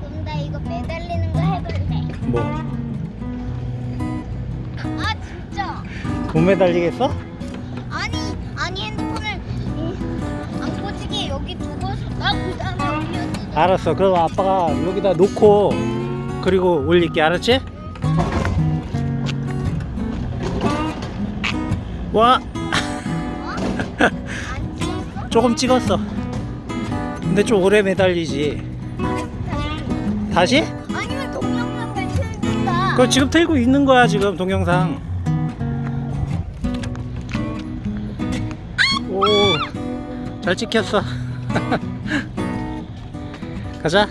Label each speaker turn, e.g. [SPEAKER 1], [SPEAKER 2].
[SPEAKER 1] 그럼 나 이거 매달리는 거 해볼래.
[SPEAKER 2] 뭐?
[SPEAKER 1] 아 진짜?
[SPEAKER 2] 돈 매달리겠어?
[SPEAKER 1] 아니 아니 핸드폰을 이, 안 꽂히게 여기 두고서 아 그다음에 올려줘.
[SPEAKER 2] 알았어. 그럼 아빠가 여기다 놓고 그리고 올릴게. 알았지? 와,
[SPEAKER 1] 어?
[SPEAKER 2] 조금 찍었어. 근데 좀 오래 매달리지. 다시?
[SPEAKER 1] 아니면 틀든가.
[SPEAKER 2] 그거 지금 틀고 있는 거야, 지금 동영상. 오, 잘 찍혔어. 가자.